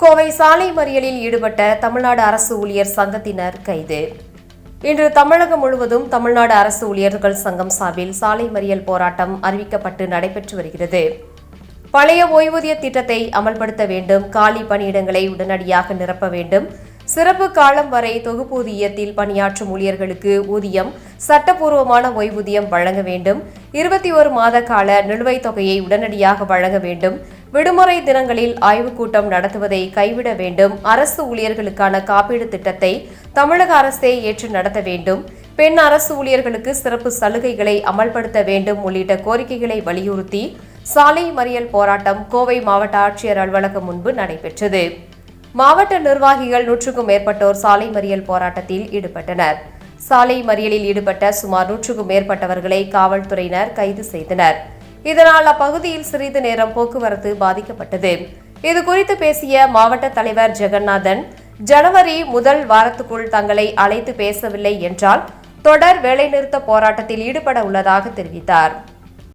கோவை சாலை மறியலில் ஈடுபட்ட தமிழ்நாடு அரசு ஊழியர் சங்கத்தினர் கைது. இன்று தமிழகம் முழுவதும் தமிழ்நாடு அரசு ஊழியர்கள் சங்கம் சார்பில் சாலை மறியல் போராட்டம் அறிவிக்கப்பட்டு நடைபெற்று வருகிறது. பழைய ஓய்வூதிய திட்டத்தை அமல்படுத்த வேண்டும் காலி பணியிடங்களை உடனடியாக நிரப்ப வேண்டும். சிறப்பு காலம் வரை தொகுப்பூதியத்தில் பணியாற்றும் ஊழியர்களுக்கு ஊதியம் சட்டப்பூர்வமான ஓய்வூதியம் வழங்க வேண்டும். இருபத்தி ஒரு மாத கால நிலுவைத் தொகையை உடனடியாக வழங்க வேண்டும். விடுமுறை தினங்களில் ஆய்வுக் கூட்டம் நடத்துவதை கைவிட வேண்டும். அரசு ஊழியர்களுக்கான காப்பீடு திட்டத்தை தமிழக அரசே ஏற்று நடத்த வேண்டும். பெண் அரசு ஊழியர்களுக்கு சிறப்பு சலுகைகளை அமல்படுத்த வேண்டும் உள்ளிட்ட கோரிக்கைகளை வலியுறுத்தி சாலை மறியல் போராட்டம் கோவை மாவட்ட ஆட்சியர் அலுவலகம் முன்பு நடைபெற்றது. மாவட்ட நிர்வாகிகள் நூற்றுக்கும் மேற்பட்டோர் சாலை மறியல் போராட்டத்தில் ஈடுபட்டனர். சாலை மறியலில் ஈடுபட்ட சுமார் நூற்றுக்கும் மேற்பட்டவர்களை காவல்துறையினர் கைது செய்தனர். இதனால் அப்பகுதியில் சிறிது நேரம் போக்குவரத்து பாதிக்கப்பட்டது. இதுகுறித்து பேசிய மாவட்ட தலைவர் ஜெகநாதன் ஜனவரி முதல் வாரத்துக்குள் தங்களை அழைத்து பேசவில்லை என்றால் தொடர் வேலைநிறுத்த போராட்டத்தில் ஈடுபட உள்ளதாக தெரிவித்தார்.